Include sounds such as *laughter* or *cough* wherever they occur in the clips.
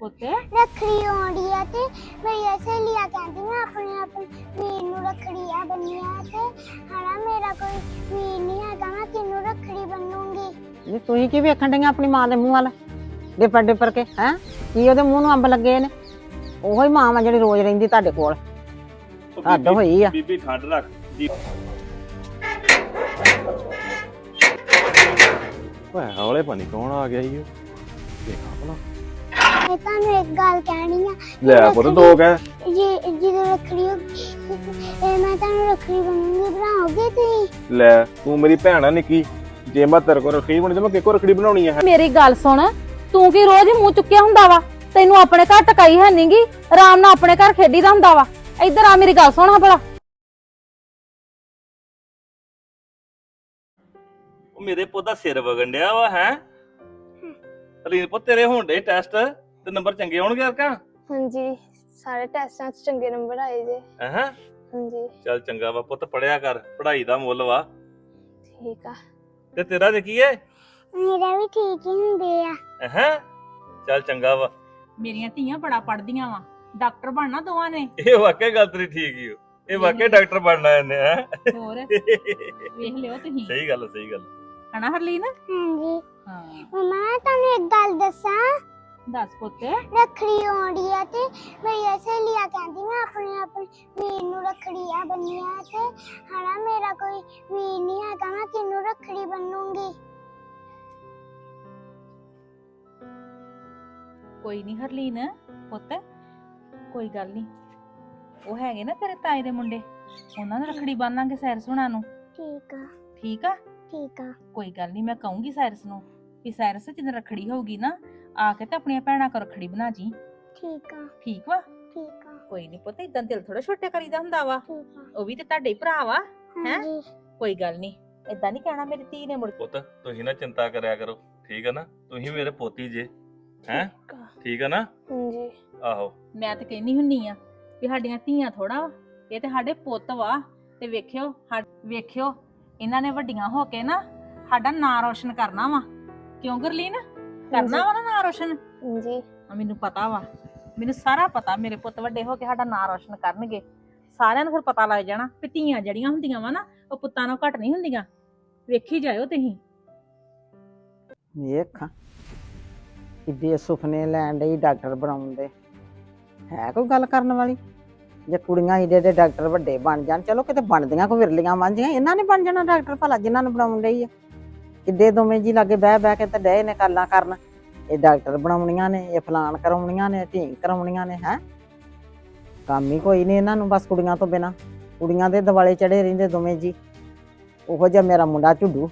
ਪੁੱਤ। ਰੱਖੜੀ ਆਉਂਦੀ ਆ ਤੇ ਮੇਰੀਆਂ ਸਹੇਲੀਆਂ ਕਹਿੰਦੀਆਂ ਆਪਣੇ ਆਪਣੇ ਵੀਰ ਨੂੰ ਰੱਖੜੀ ਆ ਬੰਨੀਆਂ ਤੇ ਹਣਾ ਮੇਰਾ ਕੋਈ ਵੀਰ ਨਹੀਂ ਹੈਗਾ ਮੈਂ ਕਿਹਨੂੰ ਰੱਖੜੀ ਬੰਨੂੰਗੀ। ਨਹੀਂ ਤੁਸੀਂ ਕੀ ਵੇਖਣ ਡਈਆਂ ਆਪਣੀ ਮਾਂ ਦੇ ਮੂੰਹ ਵੱਲ? ਡਿਪਰ ਡਿਪਰ ਕੇ ਹੈ? ਕੀ ਉਹਦੇ ਮੂੰਹ ਨੂੰ ਅੰਬ ਲੱਗੇ ਨੇ? ਉਹੋ ਹੀ ਮਾਂ ਵਾ ਜਿਹੜੀ ਰੋਜ਼ ਰਹਿੰਦੀ ਤੁਹਾਡੇ ਕੋਲ। ਉਹ ਹੱਦ ਬੀਬੀ- ਹੋਈ ਆ। ਬੀਬੀ ਠੰਡ ਰੱਖ ਜੀ। ਓਏ ਹੌਲੇ ਪਾਣੀ ਕੌਣ ਆ ਗਿਆ ਈ ਓ? ਦੇਖਾਂ ਭਲਾ ਮੈਂ ਤੁਹਾਨੂੰ ਇੱਕ ਗੱਲ ਕਹਿਣੀ ਆ। ਲੈ ਪੁੱਤ ਦੋ ਕਹਿ। ਜੇ ਜਦੋਂ ਰੱਖੜੀ ਹੋਗੀ ਇਹ ਮੈਂ ਤੁਹਾਨੂੰ ਰੱਖੜੀ ਬੰਨੂੰਗੀ ਬਣਾਓਗੇ ਤੁਸੀਂ? ਲੈ ਤੂੰ ਮੇਰੀ ਭੈਣ ਆ ਨਿੱਕੀ। ਜੇ ਮੈਂ ਤੇਰੇ ਕੋਲ ਰੱਖੜੀ ਬਣੀ ਤੇ ਮੈਂ ਕਿਹਕੋ ਰੱਖੜੀ ਬਣਾਉਣੀ ਆ? ਮੇਰੀ ਗੱਲ ਸੁਣ ਤੂੰ ਕੀ ਰੋਜ਼ ਹੀ ਮੂੰਹ ਚੁੱਕਿਆ ਹੁੰਦਾ ਵਾ? ਤੈਨੂੰ ਆਪਣੇ ਘਰ ਟਕਾਈ ਹੈ ਨਹੀਂਗੀ ਆਰਾਮ ਨਾਲ ਆਪਣੇ ਘਰ ਖੇਡੀਦਾ ਹੁੰਦਾ ਵਾ। ਇੱਧਰ ਆ ਮੇਰੀ ਗੱਲ ਸੁਣ ਹਾਂ ਭਲਾ। ਉਹ ਮੇਰੇ ਪੁੱਤ ਦਾ ਸਿਰ ਵਗਣ ਡਿਆ ਵਾ ਹੈ? ਰੀਨ ਪੁੱਤ ਤੇਰੇ ਹੋਣ ਡੇ ਟੈਸਟ। ਤੇ ਨੰਬਰ ਚੰਗੇ ਆਉਣਗੇ ਯਾਰ ਕਾ ਹਾਂਜੀ ਸਾਰੇ ਟੈਸਟਾਂ 'ਚ ਚੰਗੇ ਨੰਬਰ ਆਏ ਜੇ। ਹੈ ਹਾਂਜੀ। ਚੱਲ ਚੰਗਾ ਵਾ ਪੁੱਤ ਪੜਿਆ ਕਰ ਪੜ੍ਹਾਈ ਦਾ ਮੁੱਲ ਵਾ। ਠੀਕ ਆ। ਤੇ ਤੇਰਾ ਦੇ ਕੀ ਹੈ ਮੇਰਾ ਵੀ ਠੀਕ ਹੀ ਹੁੰਦੇ ਆ। ਹੈ ਚੱਲ ਚੰਗਾ ਵਾ। ਮੇਰੀਆਂ ਧੀਆਂ ਬੜਾ ਪੜਦੀਆਂ ਵਾ। ਡਾਕਟਰ ਬਣਨਾ ਦੋਵਾਂ ਨੇ? ਇਹ ਵਾਕਿਆ ਗੱਲ ਤੇਰੀ ਠੀਕ ਹੀ ਓ। ਇਹ ਵਾਕਿਆ ਡਾਕਟਰ ਬਣਨਾ ਇਹਨੇ ਹੈ? ਹੋਰ? *laughs* ਵੇਖ ਲਿਓ ਤੁਸੀਂ। ਸਹੀ ਗੱਲ ਸਹੀ ਗੱਲ ਹਨਾ ਹਰਲੀਨ? ਹਾਂਜੀ। ਹਾਂ। ਮਮਾ ਮੈਂ ਤੁਹਾਨੂੰ ਇੱਕ ਗੱਲ ਦੱਸਾਂ। ਦੱਸ ਪੁੱਤ। ਰੱਖੜੀ ਆਉਂਦੀ ਆ ਤੇ ਮੇਰੀਆਂ ਸਹੇਲੀਆਂ ਕਹਿੰਦੀਆਂ ਆਪਣੇ ਆਪਣੇ ਵੀਰ ਨੂੰ ਰੱਖੜੀ ਆ ਬੰਨੀਆਂ ਤੇ। ਹਣਾ ਮੇਰਾ ਕੋਈ ਵੀਰ ਨਹੀਂ ਹੈਗਾ ਮੈਂ ਕਿਹਨੂੰ ਰੱਖੜੀ ਬੰਨੂੰਗੀ? ਕੋਈ ਨਹੀਂ ਹਰਲੀਨ ਪੁੱਤ ਕੋਈ ਗੱਲ ਨਹੀਂ ਉਹ ਹੈਗੇ ਨਾ ਤੇਰੇ ਤਾਏ ਦੇ ਮੁੰਡੇ ਉਹਨਾਂ ਨੂੰ ਰੱਖੜੀ ਬੰਨਾਂਗੇ ਸੈਰਸ ਹੁਣਾਂ ਨੂੰ। ਠੀਕ ਆ। ਠੀਕ ਆ? ਠੀਕ ਆ। ਕੋਈ ਗੱਲ ਨਹੀਂ ਮੈਂ ਕਹੂੰਗੀ ਸਾਇਰਸ ਨੂੰ ਵੀ ਸਾਇਰਸ ਜਦੋਂ ਰੱਖੜੀ ਹੋਊਗੀ ਨਾ ਆ ਕੇ ਤੇ ਆਪਣੀਆਂ ਭੈਣਾਂ ਕੋ ਰੱਖੜੀ ਬਣਾ ਜੀ। ਠੀਕ ਆ। ਠੀਕ ਵਾ? ਠੀਕ ਆ। ਕੋਈ ਨਹੀਂ ਪੁੱਤ ਇਦਾਂ ਦਿਲ ਥੋੜਾ ਛੋਟਾ ਕਰੀਦਾ ਹੁੰਦਾ ਵਾ। ਠੀਕ ਆ। ਉਹ ਵੀ ਤੇ ਤੁਹਾਡੇ ਹੀ ਭਰਾ ਵਾ ਹਾਂਜੀ। ਕੋਈ ਗੱਲ ਨਹੀਂ ਇਦਾਂ ਨਹੀਂ ਕਹਿਣਾ ਮੇਰੀ ਧੀ ਨੇ ਮੁੜ ਕੇ। ਪੁੱਤ ਤੁਸੀਂ ਨਾ ਚਿੰਤਾ ਕਰਿਆ ਕਰੋ ਠੀਕ ਹੈ ਨਾ? ਤੁਸੀਂ ਮੇਰੇ ਪੋਤੀ ਜੇ ਹੈ? ਠੀਕ ਆ। ਠੀਕ ਹੈ ਨਾ? ਹਾਂਜੀ। ਆਹੋ। ਮੈਂ ਤੇ ਕਹਿੰਦੀ ਹੁੰਨੀ ਆ ਵੀ ਸਾਡੀਆਂ ਧੀਆਂ ਥੋੜਾ ਵਾ ਇਹ ਤੇ ਸਾਡੇ ਪੁੱਤ ਵਾ ਤੇ ਵੇਖਿਓ ਸਾ- ਵੇਖਿਓ ਇਹਨਾਂ ਨੇ ਵੱਡੀਆਂ ਹੋ ਕੇ ਨਾ ਸਾਡਾ ਨਾਂ ਰੋਸ਼ਨ ਕਰਨਾ ਵਾ। ਕਿਉਂ ਗਰਲੀਨ? ਕਰਨਾ ਵਾ ਨਾ ਨਾਂ ਰੋਸ਼ਨ? ਹਾਂਜੀ। ਆ ਮੈਨੂੰ ਪਤਾ ਵਾ। ਮੈਨੂੰ ਸਾਰਾ ਪਤਾ ਮੇਰੇ ਪੁੱਤ ਵੱਡੇ ਹੋ ਕੇ ਸਾਡਾ ਨਾਂ ਰੋਸ਼ਨ ਕਰਨਗੇ। ਸਾਰਿਆਂ ਨੂੰ ਫਿਰ ਪਤਾ ਲੱਗ ਜਾਣਾ ਵੀ ਧੀਆਂ ਜਿਹੜੀਆਂ ਹੁੰਦੀਆਂ ਵਾ ਨਾ ਉਹ ਪੁੱਤਾਂ ਨਾਲੋਂ ਘੱਟ ਨਹੀਂ ਹੁੰਦੀਆਂ। ਵੇਖੀ ਜਾਇਓ ਤੁਸੀਂ। ਵੇਖ। ਕਿੱਡੇ ਸੁਪਨੇ ਲੈਣ ਡਈ ਡਾਕਟਰ ਬਣਾਉਣ ਦੇ। ਹੈ ਕੋਈ ਗੱਲ ਕਰਨ ਵਾਲੀ? ਜੇ ਕੁੜੀਆਂ ਇਹਦੇ ਦੇ ਡਾਕਟਰ ਵੱਡੇ ਬਣ ਜਾਣ ਚਲੋ ਕਿਤੇ ਬਣਦੀਆਂ ਕੋ ਵਿਰਲੀਆਂ ਵਾਂਝੀਆਂ ਇਹਨਾਂ ਨੇ ਬਣ ਜਾਣਾ ਡਾਕਟਰ ਭਲਾ ਜਿਨ੍ਹਾਂ ਨੂੰ ਬਣਾਉਣ ਡਈ ਆ। ਕਿੱਡੇ ਦੋਵੇਂ ਜੀ ਲਾਗੇ ਬਹਿ ਬਹਿ ਕੇ ਤੇ ਡਏ ਨੇ ਗੱਲਾਂ ਕਰਨ। ਇਹ ਡਾਕਟਰ ਬਣਾਉਣੀਆਂ ਨੇ, ਇਹ ਫਲਾਨ ਕਰਾਉਣੀਆਂ ਨੇ, ਢੀਂਗ ਕਰਾਉਣੀਆਂ ਨੇ, ਹੈ? ਕੰਮ ਹੀ ਕੋਈ ਨਹੀਂ ਇਹਨਾਂ ਨੂੰ ਬਸ ਕੁੜੀਆਂ ਤੋਂ ਬਿਨਾ। ਕੁੜੀਆਂ ਦੇ ਦਿਵਾਲੇ ਚੜੇ ਰਹਿੰਦੇ ਦੋਵੇਂ ਜੀ। ਉਹੋ ਜਿਹਾ ਮੇਰਾ ਮੁੰਡਾ ਝੁੱਡੂ।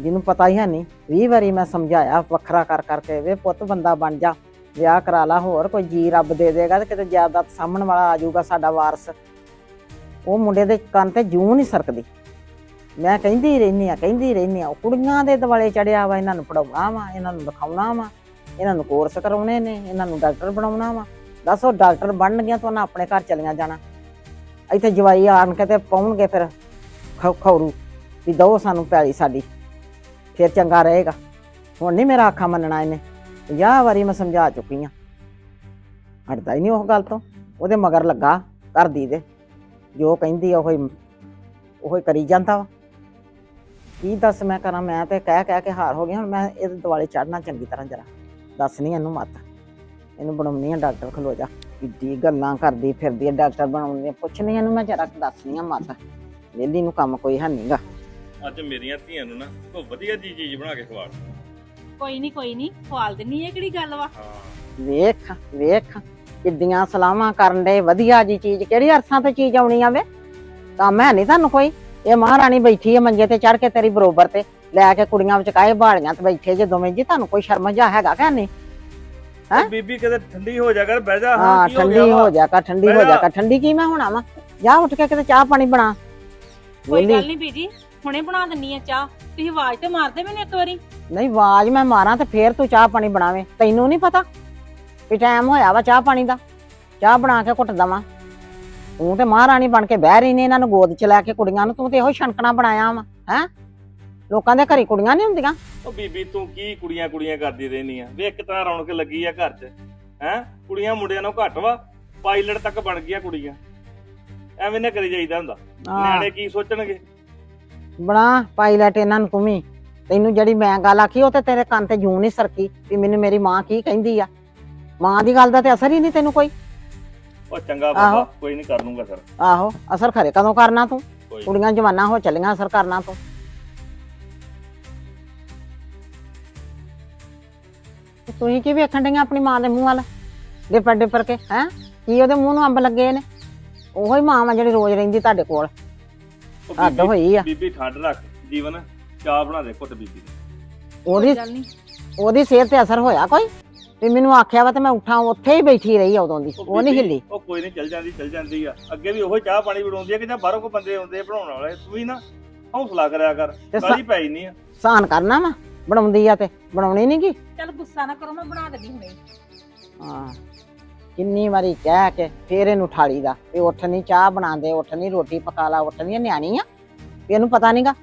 ਜਿਹਨੂੰ ਪਤਾ ਹੀ ਹੈ ਨਹੀਂ। 20 ਵਾਰੀ ਮੈਂ ਸਮਝਾਇਆ ਵੱਖਰਾ ਕਰ ਕਰਕੇ ਵੇ ਪੁੱਤ ਬੰਦਾ ਬਣ ਜਾ। ਵਿਆਹ ਕਰਾ ਲਾ ਹੋਰ, ਕੋਈ ਜੀ ਰੱਬ ਦੇ ਦੇਗਾ ਤੇ ਕਿਤੇ ਜਾਇਦਾਦ ਸਾਹਮਣ ਵਾਲਾ ਆ ਜਾਊਗਾ ਸਾਡਾ ਵਾਰਸ। ਉਹ ਮੁੰਡੇ ਦੇ ਕੰਨ ਤੇ ਜੂੰ ਨਹੀਂ ਸਰਕਦੀ। ਮੈਂ ਕਹਿੰਦੀ ਰਹਿੰਦੀ ਆ, ਕਹਿੰਦੀ ਰਹਿੰਦੀ ਆ, ਉਹ ਕੁੜੀਆਂ ਦੇ ਦਿਵਾਲੇ ਚੜਿਆ ਵਾ, ਇਹਨਾਂ ਨੂੰ ਪੜਾਉਣਾ ਵਾ, ਇਹਨਾਂ ਨੂੰ ਲਿਖਾਉਣਾ ਵਾ, ਇਹਨਾਂ ਨੂੰ ਕੋਰਸ ਕਰਾਉਣੇ ਨੇ, ਇਹਨਾਂ ਨੂੰ ਡਾਕਟਰ ਬਣਾਉਣਾ ਵਾ। ਦੱਸ ਉਹ ਡਾਕਟਰ ਬਣਨਗੀਆਂ ਤਾਂ ਉਹਨਾਂ ਆਪਣੇ ਘਰ ਚਲੀਆਂ ਜਾਣਾ। ਇੱਥੇ ਜਵਾਈ ਆਣ ਕੇ ਤੇ ਪਾਉਣਗੇ ਫਿਰ ਖੌ, ਖੌਰੂ ਵੀ ਦੋ ਸਾਨੂੰ ਪੈਲੀ ਸਾਡੀ, ਫਿਰ ਚੰਗਾ ਰਹੇਗਾ। ਹੁਣ ਨਹੀਂ ਮੇਰਾ ਆਖਾ ਮੰਨਣਾ ਇਹਨੇ 50 ਵਾਰੀ ਮੈਂ ਸਮਝਾ ਚੁੱਕੀ ਆ। ਹਟਦਾ ਹੀ ਨਹੀਂ ਉਹ ਗੱਲ ਤੋਂ, ਉਹਦੇ ਮਗਰ ਲੱਗਾ ਕਰਦੀ ਦੇ ਜੋ ਕਹਿੰਦੀ ਉਹ ਹੀ ਉਹ ਹੀ ਕਰੀ ਜਾਂਦਾ ਵਾ। ਕੀ ਦੱਸ ਮੈਂ ਕਰਾਂ ਮੈਂ ਤੇ ਕਹਿ ਕਹਿ ਕੇ ਹਾਰ ਹੋ ਗਈ ਹੁਣ ਮੈਂ ਇਹਦੇ ਦੁਆਲੇ ਚੜਨਾ ਚੰਗੀ ਤਰ੍ਹਾਂ ਜਰਾ। ਦੱਸ ਨਹੀਂ ਇਹਨੂੰ ਮਤ। ਇਹਨੂੰ ਬਣਾਉਣੀ ਆ ਡਾਕਟਰ ਖਲੋ ਜਾ। ਕਿੱਡੀ ਗੱਲਾਂ ਕਰਦੀ ਫਿਰਦੀ ਆ ਡਾਕਟਰ ਬਣਾਉਣੀ ਪੁੱਛਣੀ ਇਹਨੂੰ ਮੈਂ ਜਰਾ ਦੱਸਣੀ ਆ ਮਤ। ਵੇਲੀ ਨੂੰ ਕੰਮ ਕੋਈ ਹੈ ਨਹੀਂਗਾ ਅੱਜ ਮੇਰੀਆਂ ਧੀਆਂ ਨੂੰ ਨਾ ਕੋਈ ਵਧੀਆ ਜੀ ਚੀਜ਼ ਬਣਾ ਕੇ ਖਵਾ ਕੋਈ ਨਹੀਂ ਕੋਈ ਨਹੀਂ ਖਵਾਲ ਦਿੰਨੀ ਇਹ ਕਿਹੜੀ ਗੱਲ ਵਾ। ਵੇਖ ਵੇਖ। ਕਿੱਡੀਆਂ ਸਲਾਹਾਂ ਕਰਨ ਦੇ ਵਧੀਆ ਜੀ ਚੀਜ਼। ਕਿਹੜੀ ਅਰਸਾਂ ਤੇ ਚੀਜ਼ ਆਉਣੀ ਆਵੇ ਕੰਮ ਹੈ ਨਹੀਂ ਤੁਹਾਨੂੰ ਕੋਈ? ਇਹ ਮਹਾਰਾਣੀ ਬੈਠੀ ਹੈ ਮੰਜੇ ਤੇ ਚੜ ਕੇ ਤੇਰੀ ਬਰੋਬਰ ਤੇ। ਲੈ ਕੇ ਕੁੜੀਆਂ ਵਿੱਚ ਕਾਏ ਬਾਲੀਆਂ ਤੇ ਬੈਠੇ ਜੇ ਦੋਵੇਂ ਜੀ ਤੁਹਾਨੂੰ ਕੋਈ ਸ਼ਰਮ ਜਾ ਹੈਗਾ ਕਿ ਨਹੀਂ? ਹੈਂ? ਉਹ ਬੀਬੀ ਕਿਤੇ ਠੰਡੀ ਹੋ ਜਾ ਕਰ ਬਹਿ ਜਾ। ਹਾਂ ਕੀ ਹੋ ਠੰਡੀ ਗਿਆ ਵਾ? ਹੋ ਜਾ ਕਰ ਠੰਡੀ ਹੋ ਜਾ। ਕਰ। ਠੰਡੀ ਕੀ ਮੈਂ ਹੋਣਾ ਵਾ? ਜਾ ਉੱਠ ਕੇ ਕਿਤੇ ਚਾਹ ਪਾਣੀ ਬਣਾ। ਕੋਈ। ਗੱਲ ਨਹੀਂ ਬੀਜੀ ਹੁਣੇ ਬਣਾ ਦਿੰਨੀ ਆ ਚਾਹ। ਤੁਸੀਂ ਆਵਾਜ਼ ਤੇ ਮਾਰਦੇ ਮੈਨੂੰ ਇੱਕ ਵਾਰੀ? ਨਹੀਂ ਆਵਾਜ਼ ਮੈਂ ਮਾਰਾਂ ਤੇ ਫੇਰ ਤੂੰ ਚਾਹ ਪਾਣੀ ਬਣਾਵੇਂ। ਤੈਨੂੰ ਨਹੀਂ ਪਤਾ ਵੀ ਟਾਈਮ ਹੋਇਆ ਵਾ ਚਾਹ ਪਾਣੀ ਦਾ। ਚਾਹ ਬਣਾ ਕੇ ਘੁੱਟ ਦਵਾਂ। ਤੂੰ ਤੇ ਮਹਾਰਾਣੀ ਬਣ ਕੇ ਬਹਿ ਰਹੀ ਨੇ ਇਹਨਾਂ ਨੂੰ ਗੋਦ ਚ ਲੈ ਕੇ ਕੁੜੀਆਂ ਨੂੰ ਤੂੰ ਤੇ ਇਹੋ ਛਣਕਣਾ ਬਣਾਇਆ ਵਾ ਹੈ? ਲੋਕਾਂ ਦੇ ਘਰੀ ਕੁੜੀਆਂ ਨਹੀਂ ਹੁੰਦੀਆਂ? ਉਹ ਬੀਬੀ ਤੂੰ ਕੀ ਕੁੜੀਆਂ ਕੁੜੀਆਂ ਕਰਦੀ ਰਹਿਨੀ ਆ ਵੇ ਇੱਕ ਤਾਂ ਰੌਣਕ ਲੱਗੀ ਆ ਘਰ 'ਚ ਹੈ? ਕੁੜੀਆਂ ਮੁੰਡਿਆਂ ਨਾਲੋਂ ਘੱਟ ਵਾ ਪਾਇਲਟ ਤੱਕ ਬਣ ਗਈਆਂ ਕੁੜੀਆਂ। ਐਵੇਂ ਨਾ ਕਰੀ ਜਾਈਦਾ ਹੁੰਦਾ। ਆਹ, ਨਿਆਣੇ ਕੀ ਸੋਚਣਗੇ? ਬਣਾ ਪਾਇਲਟ ਇਹਨਾਂ ਨੂੰ ਤੂੰ ਵੀ। ਤੈਨੂੰ ਜਿਹੜੀ ਮੈਂ ਗੱਲ ਆਖੀ ਉਹ ਤੇ ਤੇਰੇ ਕੰਨ ਤੇ ਜੂੰ ਨਹੀਂ ਸਰਕੀ ਵੀ ਮੈਨੂੰ ਮੇਰੀ ਮਾਂ ਕੀ ਕਹਿੰਦੀ ਆ? ਮਾਂ ਦੀ ਗੱਲ ਦਾ ਤੇ ਅਸਰ ਹੀ ਨਹੀਂ ਤੈਨੂੰ ਕੋਈ। ਉਹ ਚੰਗਾ ਆਹੋ। ਬਾਬਾ ਕੋਈ ਨਹੀਂ ਕਰ ਲੂੰਗਾ ਸਰ ਆਹੋ ਅਸਰ ਖਰੇ ਕਦੋਂ ਕਰਨਾ ਤੂੰ? ਕੋਈ ਨੀ। ਕੁੜੀਆਂ ਜਵਾਨਾਂ ਹੋ ਚੱਲੀਆਂ ਅਸਰ ਕਰਨਾ ਤੂੰ। ਤੇ ਤੁਸੀਂ ਕੀ ਵੇਖਣ ਡਈਆਂ ਆਪਣੀ ਮਾਂ ਦੇ ਮੂੰਹ ਵੱਲ? ਡਿਪਰ ਡਿਪਰ ਕੇ ਹੈ? ਕੀ ਉਹਦੇ ਮੂੰਹ ਨੂੰ ਅੰਬ ਲੱਗੇ ਨੇ? ਉਹੋ ਹੀ ਮਾਂ ਵਾ ਜਿਹੜੀ ਰੋਜ਼ ਰਹਿੰਦੀ ਤੁਹਾਡੇ ਕੋਲ। ਉਹ ਹੱਦ ਬੀਬੀ- ਹੋਈ ਆ। ਬੀਬੀ ਠੰਡ ਰੱਖ ਜੀਵਨ ਚਾਹ ਬਣਾ ਦੇ ਘੁੱਟ ਬੀਬੀ ਦੀ। ਉਹਦੀ ਉਹਦੀ ਸਿਹਤ ਤੇ ਅਸਰ ਹੋਇਆ ਕੋਈ? ਵੀ ਮੈਨੂੰ ਆਖਿਆ ਵਾ ਤੇ ਮੈਂ ਉੱਠਾਂ ਉੱਥੇ ਹੀ ਬੈਠੀ ਰਹੀ ਆ ਉਦੋਂ ਦੀ ਉਹ ਨਹੀਂ ਹਿੱਲੀ। ਉਹ ਕੋਈ ਨਹੀਂ ਚੱਲ ਜਾਂਦੀ ਚੱਲ ਜਾਂਦੀ ਆ। ਅੱਗੇ ਵੀ ਉਹੀ ਚਾਹ ਪਾਣੀ ਬਣਾਉਂਦੀ ਆ ਕਿ ਜਾਂ ਬਾਹਰੋਂ ਕੋ ਬੰਦੇ ਆਉਂਦੇ ਆ ਬਣਾਉਣ ਵਾਲੇ ਤੂੰ ਵੀ ਨਾ ਹੌਸਲਾ ਕਰਿਆ ਕਰ ਤੇ ਕਾਹਲੀ ਪੈ ਨਹੀਂ ਆ। ਸਾਨ ਕਰਨਾ ਵਾ ਬਣਾਉਂਦੀ ਆ ਤੇ ਬਣਾਉਣੀ ਨੀ ਗੀ? ਚੱਲ ਗੁੱਸਾ ਨਾ ਕਰੋ ਮੈਂ ਬਣਾ ਦੇਣੀ ਹੁਣੇ। ਹਾਂ ਕਿੰਨੀ ਵਾਰੀ ਕਹਿ ਕੇ ਫੇਰ ਇਹਨੂੰ ਠਾਲੀ ਦਾ ਵੀ ਉੱਠ ਨਹੀਂ ਚਾਹ ਬਣਾ ਦੇ ਉੱਠ ਨਹੀਂ ਰੋਟੀ ਪਕਾ ਲਾ ਉੱਠ ਨਹੀਂ ਨਿਆਣੀ ਆ। ਵੀ ਇਹਨੂੰ ਪਤਾ ਨਹੀਂਗਾ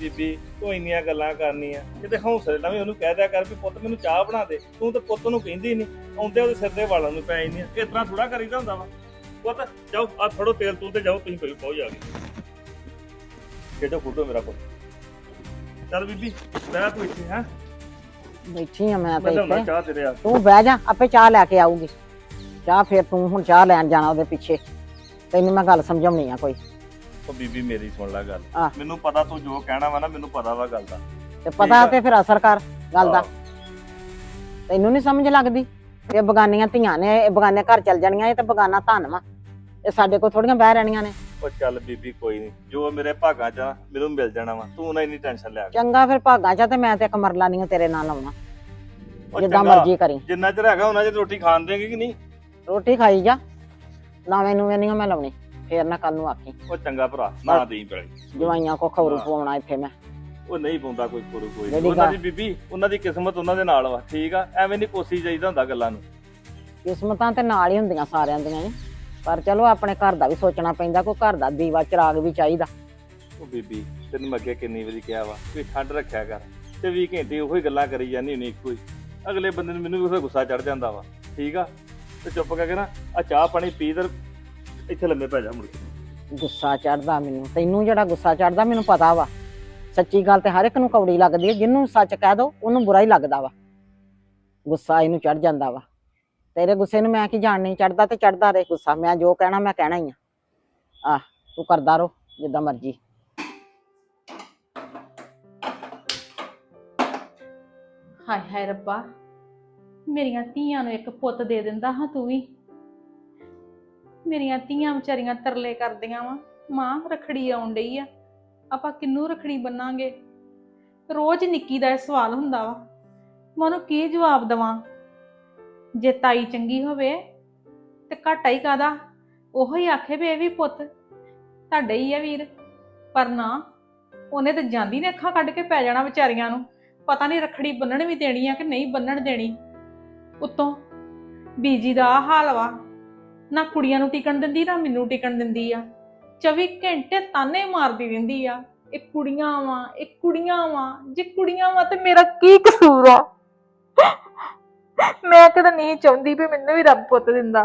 ਬੀਬੀ ਤੂੰ ਇੰਨੀਆਂ ਗੱਲਾਂ ਕਰਨੀਆਂ। ਕਿਤੇ ਹੌਸਲੇ ਨਾਲ ਵੀ ਉਹਨੂੰ ਕਹਿ ਦਿਆ ਕਰ ਵੀ ਪੁੱਤ ਮੈਨੂੰ ਚਾਹ ਬਣਾ ਦੇ। ਤੂੰ ਤੇ ਪੁੱਤ ਨੂੰ ਕਹਿੰਦੀ ਨਹੀਂ ਆਉਂਦੇ ਉਹਦੇ ਸਿਰ ਦੇ ਵਾਲਾਂ ਨੂੰ ਪੈ ਜਾਂਦੀਆਂ। ਇਸ ਤਰ੍ਹਾਂ ਥੋੜਾ ਕਰੀਦਾ ਹੁੰਦਾ ਵਾ। ਪੁੱਤ ਜਾਓ ਆ ਥੋੜੋ ਤੇਲ ਤੂੰ ਤੇ ਜਾਓ ਤੁਸੀਂ ਕੋਈ ਪਹੁੰਚ ਜਾ ਕੇ ਖੇਡੋ ਫੋਟੋ ਮੇਰਾ ਪੁੱਤ। ਚੱਲ ਬੀਬੀ ਬਹਿ ਤੂੰ ਇੱਥੇ ਹੈ। ਬੈਠੀ ਆ ਮੈਂ ਮੈਂ ਤੇ ਲਿਆਉਣਾ ਇੱਥੇ। ਚਾਹ ਤੇਰੇ ਆ ਤੂੰ ਬਹਿ ਜਾ ਆਪੇ ਚਾਹ ਲੈ ਕੇ ਆਊਗੀ। ਚਾਹ ਫੇਰ ਤੂੰ ਹੁਣ ਚਾਹ ਲੈਣ ਜਾਣਾ ਉਹਦੇ ਪਿੱਛੇ। ਤੈਨੂੰ ਮੈਂ ਗੱਲ ਸਮਝਾਉਣੀ ਆ ਕੋਈ। ਉਹ ਬੀਬੀ ਮੇਰੀ ਸੁਣ ਲੈ ਗੱਲ। ਆਹ। ਮੈਨੂੰ ਪਤਾ ਤੂੰ ਜੋ ਕਹਿਣਾ ਵਾ ਨਾ ਮੈਨੂੰ ਪਤਾ ਵਾ ਗੱਲ ਦਾ। ਤੇ ਪਤਾ ਆ। ਤੇ ਫਿਰ ਅਸਰ ਕਰ ਗੱਲ ਦਾ। ਤੈਨੂੰ ਨਹੀਂ ਸਮਝ ਲੱਗਦੀ ਇਹ ਬਗਾਨੀਆਂ ਧੀਆਂ ਨੇ ਇਹ ਬਗਾਨੇ ਘਰ ਚੱਲ ਜਾਣੀਆਂ ਇਹ ਤੇ ਬਗਾਨਾ ਧਨ ਵਾ। ਇਹ ਸਾਡੇ ਕੋਲ ਥੋੜੀਆਂ ਬਹਿ ਰਹਿਣੀਆਂ ਨੇ। ਉਹ ਚੱਲ ਬੀਬੀ ਕੋਈ ਨਹੀਂ ਜੋ ਮੇਰੇ ਭਾਗਾਂ 'ਚ ਆ ਮੈਨੂੰ ਮਿਲ ਜਾਣਾ ਵਾ। ਤੂੰ ਨਾ ਇੰਨੀ ਟੈਨਸ਼ਨ ਲਿਆ ਕਰ। ਚੰਗਾ ਫਿਰ ਭਾਗਾਂ ਚ ਆ ਤੇ ਮੈਂ ਤੇ ਕਮਰਲਾ ਨਹੀਂ ਤੇਰੇ ਨਾਲ ਲਾਉਣਾ ਉਹ ਜਿੱਦਾਂ ਚੰਗਾ, ਮਰਜ਼ੀ ਕਰੀ। ਜਿੰਨਾ ਚਿਰ ਹੈਗਾ ਉਹਨਾਂ ਚਿਰ ਰੋਟੀ ਖਾਣ ਦੇਂਗੇ ਕਿ ਨਹੀਂ? ਰੋਟੀ ਖਾਈ ਜਾ। ਲਾਵੇਂ ਨੂੰ ਨਹੀਂ ਮੈਂ ਲਾਉਣੀ। ਫੇਰ ਨਾ ਕੱਲ ਨੂੰ ਆਖੀ। ਉਹ ਚੰਗਾ ਭਰਾ ਨਾ ਦੇਈ ਪੈਲੀ ਜਵਾਈਆਂ ਕੋ ਖਬਰੂ। ਪਵਾਉਣਾ ਇੱਥੇ ਮੈਂ। ਉਹ ਨਹੀਂ ਪਾਉਂਦਾ ਕੋਈ ਕੋਰੂ ਕੋਈ। ਜਿਹੜੀ ਉਹਨਾਂ ਦੀ ਬੀਬੀ ਉਹਨਾਂ ਦੀ ਕਿਸਮਤ ਉਹਨਾਂ ਦੇ ਨਾਲ ਵਾ ਠੀਕ ਆ? ਐਵੇਂ ਨਹੀਂ ਕੋਸੀ ਜਾਈਦਾ ਹੁੰਦਾ ਗੱਲਾਂ ਨੂੰ। ਕਿਸਮਤਾਂ ਤੇ ਨਾਲ ਹੀ ਹੁੰਦੀਆਂ ਸਾਰਿਆਂ ਦੀਆਂ ਨੇ। ਪਰ ਚਲੋ ਆਪਣੇ ਘਰ ਦਾ ਵੀ ਸੋਚਣਾ ਪੈਂਦਾ ਕੋਈ ਘਰ ਦਾ ਦੀਵਾ ਚਿਰਾਗ ਵੀ ਚਾਹੀਦਾ। ਉਹ ਬੀਬੀ ਤੈਨੂੰ ਮੈਂ ਅੱਗੇ ਕਿੰਨੀ ਵਾਰੀ ਕਿਹਾ ਵਾ ਵੀ ਠੰਡ ਰੱਖਿਆ ਕਰ ਤੇ 20 ਘੰਟੇ ਉਹੀ ਗੱਲਾਂ ਕਰੀ ਜਾਂਦੀ ਹੁੰਦੀ ਇੱਕੋ ਹੀ। ਅਗਲੇ ਬੰਦੇ ਨੂੰ ਮੈਨੂੰ ਵੀ ਉਹਦਾ ਗੁੱਸਾ ਚੜ ਜਾਂਦਾ ਵਾ ਠੀਕ ਆ? ਤੇ ਚੁੱਪ ਕਰਕੇ ਨਾ ਆ ਚਾਹ ਪਾਣੀ ਪੀ ਤੇ ਇੱਥੇ ਲੰਮੇ ਪੈ ਜਾ ਮੁੜ ਕੇ। ਗੁੱਸਾ ਚੜਦਾ ਮੈਨੂੰ ਤੈਨੂੰ ਜਿਹੜਾ ਗੁੱਸਾ ਚੜਦਾ ਮੈਨੂੰ ਪਤਾ ਵਾ। ਸੱਚੀ ਗੱਲ ਤੇ ਹਰ ਇੱਕ ਨੂੰ ਕੌੜੀ ਲੱਗਦੀ ਹੈ ਜਿਹਨੂੰ ਸੱਚ ਕਹਿ ਦੋ ਉਹਨੂੰ ਬੁਰਾ ਹੀ ਲੱਗਦਾ ਵਾ। ਗੁੱਸਾ ਇਹਨੂੰ ਚੜ ਜਾਂਦਾ ਵਾ। ਤੇਰੇ ਗੁੱਸੇ ਨੂੰ ਮੈਂ ਕੀ ਜਾਣ ਨਹੀਂ ਚੜਦਾ ਤੇ ਚੜਦਾ ਰਹੇ ਗੁੱਸਾ। ਮੈਂ ਜੋ ਕਹਿਣਾ ਮੈਂ ਕਹਿਣਾ ਹੀ ਆ। ਆ ਤੂੰ ਕਰਦਾ ਰੋ ਜਿੱਦਾਂ ਮਰਜ਼ੀ। ਹਾਏ ਹਾਏ ਰੱਬਾ ਮੇਰੀਆਂ ਧੀਆਂ ਨੂੰ ਇੱਕ ਪੁੱਤ ਦੇ ਦਿੰਦਾ ਹਾਂ ਤੂੰ ਵੀ। ਮੇਰੀਆਂ ਧੀਆਂ ਵਿਚਾਰੀਆਂ ਤਰਲੇ ਕਰਦੀਆਂ ਵਾ, ਮਾਂ ਰਖੜੀ ਆਉਣ ਡਈ ਆ। ਆਪਾਂ ਕਿੰਨੂੰ ਰਖੜੀ ਬੰਨਾਂਗੇ? ਰੋਜ਼ ਨਿੱਕੀ ਦਾ ਇਹ ਸਵਾਲ ਹੁੰਦਾ ਵਾ। ਮੈਂ ਉਹਨੂੰ ਕੀ ਜਵਾਬ ਦਵਾਂ? ਜੇ ਤਾਈ ਚੰਗੀ ਹੋਵੇ ਤੇ ਘਾਟਾ ਹੀ ਕਾਦਾ ਉਹੋ ਹੀ ਆਖੇ ਵੀ ਇਹ ਵੀ ਪੁੱਤ ਤੁਹਾਡਾ ਹੀ ਆ ਵੀਰ। ਪਰ ਨਾ, ਉਹਨੇ ਤੇ ਜਾਂਦੀ ਨੇ ਅੱਖਾਂ ਕੱਢ ਕੇ ਪੈ ਜਾਣਾ ਵਿਚਾਰੀਆਂ ਨੂੰ। ਪਤਾ ਨਹੀਂ ਰਖੜੀ ਬੰਨਣ ਵੀ ਦੇਣੀ ਆ ਕਿ ਨਹੀਂ ਬੰਨਣ ਦੇਣੀ। ਉਤੋਂ ਬੀਜੀ ਦਾ ਆਹ ਹਾਲ ਵਾ। ਨਾ ਕੁੜੀਆਂ ਨੂੰ ਟਿਕਣ ਦਿੰਦੀ, ਨਾ ਮੈਨੂੰ ਟਿਕਣ ਦਿੰਦੀ ਆ। 24 ਘੰਟੇ ਤਾਨੇ ਮਾਰਦੀ ਰਹਿੰਦੀ ਆ। ਇਹ ਕੁੜੀਆਂ ਵਾ, ਇਹ ਕੁੜੀਆਂ ਵਾ, ਜੇ ਕੁੜੀਆਂ ਵਾ ਤੇ ਮੇਰਾ ਕੀ ਕਸੂਰ ਆ? ਮੈਂ ਕਦੇ ਨਹੀਂ ਚਾਹੁੰਦੀ ਵੀ ਮੈਨੂੰ ਵੀ ਰੱਬ ਪੁੱਤ ਦਿੰਦਾ।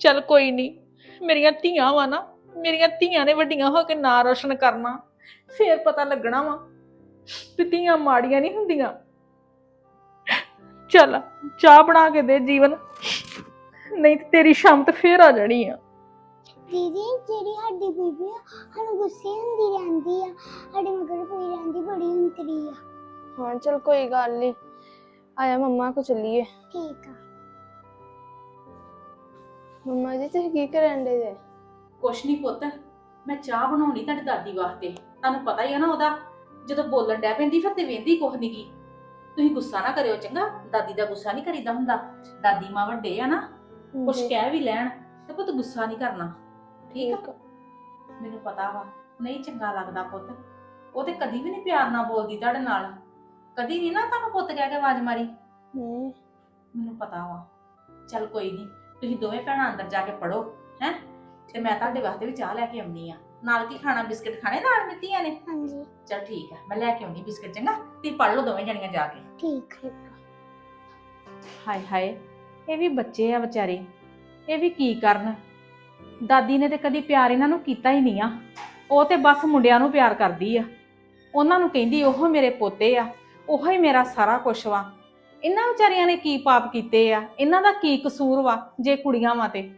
ਚਲ ਕੋਈ ਨਹੀਂ, ਮੇਰੀਆਂ ਧੀਆਂ ਵਾ ਨਾ, ਮੇਰੀਆਂ ਧੀਆਂ ਨੇ ਵੱਡੀਆਂ ਹੋ ਕੇ ਨਾਂ ਰੋਸ਼ਨ ਕਰਨਾ। ਫੇਰ ਪਤਾ ਲੱਗਣਾ ਵਾ ਤੇ ਧੀਆਂ ਮਾੜੀਆਂ ਨਹੀਂ ਹੁੰਦੀਆਂ। ਚੱਲ ਚਾਹ ਬਣਾ ਕੇ ਦੇ ਜੀਵਨ। ਨਹੀਂ ਤੇ ਤੇਰੀ ਸ਼ਾਮ ਤੇ ਫੇਰ ਆ ਜਾਣੀ ਆ। ਦੀਦੀ ਜਿਹੜੀ ਸਾਡੀ ਬੀਬੀ ਆ ਸਾਨੂੰ ਗੁੱਸੇ ਹੁੰਦੀ ਰਹਿੰਦੀ ਆ। ਸਾਡੇ ਮਗਰ ਪਈ ਰਹਿੰਦੀ ਬੜੀ ਹੁੰਤਰੀ ਆ। ਹਾਂ ਚਲ ਕੋਈ ਗੱਲ ਨਹੀਂ ਆਇਆ ਮੰਮਾ ਕੋ ਚੱਲੀਏ। ਠੀਕ ਆ। ਮੰਮਾ ਜੀ ਤੁਸੀਂ ਕੀ ਕਰਨ ਦੇ ਜੇ? ਕੁਛ ਨਹੀਂ ਪੁੱਤ ਮੈਂ ਚਾਹ ਬਣਾਉਣੀ ਤੁਹਾਡੀ ਦਾਦੀ ਵਾਸਤੇ। ਤੁਹਾਨੂੰ ਪਤਾ ਹੀ ਆ ਨਾ ਉਹਦਾ ਜਦੋਂ ਬੋਲਣ ਡੈ ਪੈਂਦੀ ਫਿਰ ਤੇ ਵੇਂਦੀ ਕੁਛ ਨੀ ਗੀ। ਤੁਸੀਂ ਗੁੱਸਾ ਨਾ ਕਰਿਓ ਚੰਗਾ ਦਾਦੀ ਦਾ ਗੁੱਸਾ ਨਹੀਂ ਕਰੀਦਾ ਹੁੰਦਾ। ਦਾਦੀ ਮਾਂ ਵੱਡੇ ਆ ਨਾ ਕੁਛ ਕਹਿ ਵੀ ਲੈਣ ਤੇ ਪੁੱਤ ਗੁੱਸਾ ਨਹੀਂ ਕਰਨਾ। ਠੀਕ ਆ? ਠੀਕ ਆ। ਮੈਨੂੰ ਪਤਾ ਵਾ ਨਹੀਂ ਚੰਗਾ ਲੱਗਦਾ ਪੁੱਤ। ਉਹ ਤੇ ਕਦੀ ਵੀ ਨਹੀਂ ਪਿਆਰ ਨਾਲ ਬੋਲਦੀ ਤੁਹਾਡੇ ਨਾਲ। ਕਦੀ ਨਹੀਂ ਨਾ ਤੁਹਾਨੂੰ ਪੁੱਤ ਕਹਿ ਕੇ ਆਵਾਜ਼ ਮਾਰੀ। ਹੂੰ ਮੈਨੂੰ ਪਤਾ ਵਾ। ਚੱਲ ਕੋਈ ਨਹੀਂ ਤੁਸੀਂ ਦੋਵੇਂ ਭੈਣਾਂ ਅੰਦਰ ਜਾ ਕੇ ਪੜੋ ਹੈ? ਤੇ ਮੈਂ ਤੁਹਾਡੇ ਵਾਸਤੇ ਵੀ ਚਾਹ ਲੈ ਕੇ ਆਉਣੀ ਆ। ਨਾਲ ਕੀ ਖਾਣਾ ਬਿਸਕਟ ਖਾਣੇ ਨਾਲ ਮਿੱਤੀਆਂ ਨੇ? ਹਾਂਜੀ। ਚਲ ਠੀਕ ਆ ਮੈਂ ਲੈ ਕੇ ਆਉਂਦੀ ਬਿਸਕਟ ਚੰਗਾ? ਤੀ ਪੜ ਲਓ ਦੋਵੇਂ ਜਣੀਆਂ ਜਾ ਕੇ। ਠੀਕ ਹਾਏ ਹਾਏ ਇਹ ਵੀ ਬੱਚੇ ਆ ਵਿਚਾਰੇ। ਇਹ ਵੀ ਕੀ ਕਰਨ? ਦਾਦੀ ਨੇ ਤੇ ਕਦੀ ਪਿਆਰ ਇਹਨਾਂ ਨੂੰ ਕੀਤਾ ਹੀ ਨਹੀਂ ਆ। ਉਹ ਤੇ ਬਸ ਮੁੰਡਿਆਂ ਨੂੰ ਪਿਆਰ ਕਰਦੀ ਆ। ਉਹਨਾਂ ਨੂੰ ਕਹਿੰਦੀ ਉਹ ਮੇਰੇ ਪੋਤੇ ਆ। ਉਹ ਹੀ ਮੇਰਾ ਸਾਰਾ ਕੁਝ ਵਾ। ਇਹਨਾਂ ਵਿਚਾਰੀਆਂ ਨੇ ਕੀ ਪਾਪ ਕੀਤੇ ਆ? ਇਹਨਾਂ ਦਾ ਕੀ ਕਸੂਰ ਵਾ ਜੇ ਕੁੜੀਆਂ ਵਾ ਤੇ?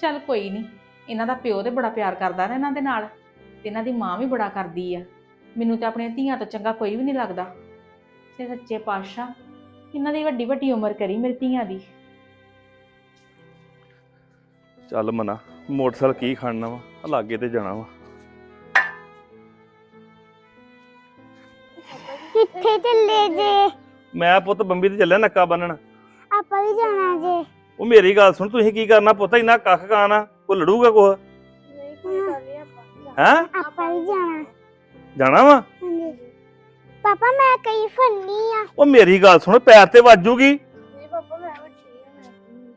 ਚੱਲ ਕੋਈ ਨਹੀਂ ਇਹਨਾਂ ਦਾ ਪਿਓ ਤੇ ਬੜਾ ਪਿਆਰ ਕਰਦਾ ਨਾ ਇਹਨਾਂ ਦੇ ਨਾਲ। ਤੇ ਇਹਨਾਂ ਦੀ ਮਾਂ ਵੀ ਬੜਾ ਕਰਦੀ ਆ। ਮੈਨੂੰ ਤੇ ਆਪਣੀਆਂ ਧੀਆਂ ਤੋਂ ਚੰਗਾ ਕੋਈ ਵੀ ਨਹੀਂ ਲੱਗਦਾ। ਤੇ ਸੱਚੇ ਪਾਤਸ਼ਾਹ ਇਹਨਾਂ ਦੀ ਵੱਡੀ ਵੱਡੀ ਉਮਰ ਕਰੀ ਮੇਰੀ ਧੀਆਂ ਦੀ। ਚੱਲ ਮਨਾ ਮੋਟਰਸਾਈਕਲ ਕੀ ਖੜਨਾ ਵਾ? ਆਹ ਲਾਗੇ ਤੇ ਜਾਣਾ ਵਾ। ਕਿੱਥੇ ਚੱਲੇ ਜੇ? ਮੈਂ ਪੁੱਤ ਬੰਬੀ ਤੇ ਚੱਲਿਆ ਨੱਕਾ ਬੰਨਣ। ਆਪਾਂ ਵੀ ਜਾਣਾ ਜੇ। ਉਹ ਮੇਰੀ ਗੱਲ ਸੁਣ ਤੁਸੀਂ ਕੀ ਕਰਨਾ ਪੁੱਤ? ਇੰਨਾ ਕੱਖ ਕਾਣਾ ਕੋ ਲੜੂਗਾ ਕੁਛ? ਨਹੀਂ ਕੋਈ ਗੱਲ ਨਹੀਂ ਆਪਾਂ ਹੈ? ਆਪਾਂ ਵੀ ਜਾਣਾ। ਜਾਣਾ ਵਾ? ਹਾਂਜੀ। ਪਾਪਾ ਮੈਂ ਕਈ ਫੰਨੀ ਆ। ਉਹ ਮੇਰੀ ਗੱਲ ਸੁਣ ਪੈਰ ਤੇ ਵੱਜੂਗੀ ਨਹੀਂ ਪਾਪਾ ਮੈਂ ਮੈਂ